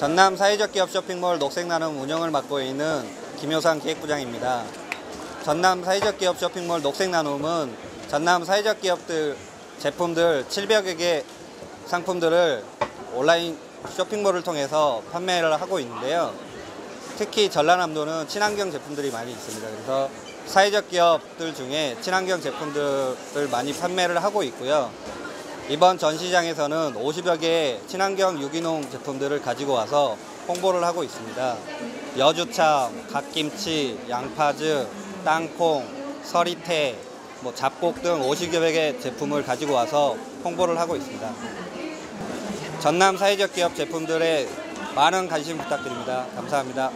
전남 사회적 기업 쇼핑몰 녹색나눔 운영을 맡고 있는 김효상 기획부장입니다. 전남 사회적 기업 쇼핑몰 녹색나눔은 전남 사회적 기업들 제품들 700여 개 상품들을 온라인 쇼핑몰을 통해서 판매를 하고 있는데요. 특히 전라남도는 친환경 제품들이 많이 있습니다. 그래서 사회적 기업들 중에 친환경 제품들을 많이 판매를 하고 있고요. 이번 전시장에서는 50여 개의 친환경 유기농 제품들을 가지고 와서 홍보를 하고 있습니다. 여주참, 갓김치, 양파즙, 땅콩, 서리태, 뭐 잡곡 등 50여 개의 제품을 가지고 와서 홍보를 하고 있습니다. 전남 사회적 기업 제품들에 많은 관심 부탁드립니다. 감사합니다.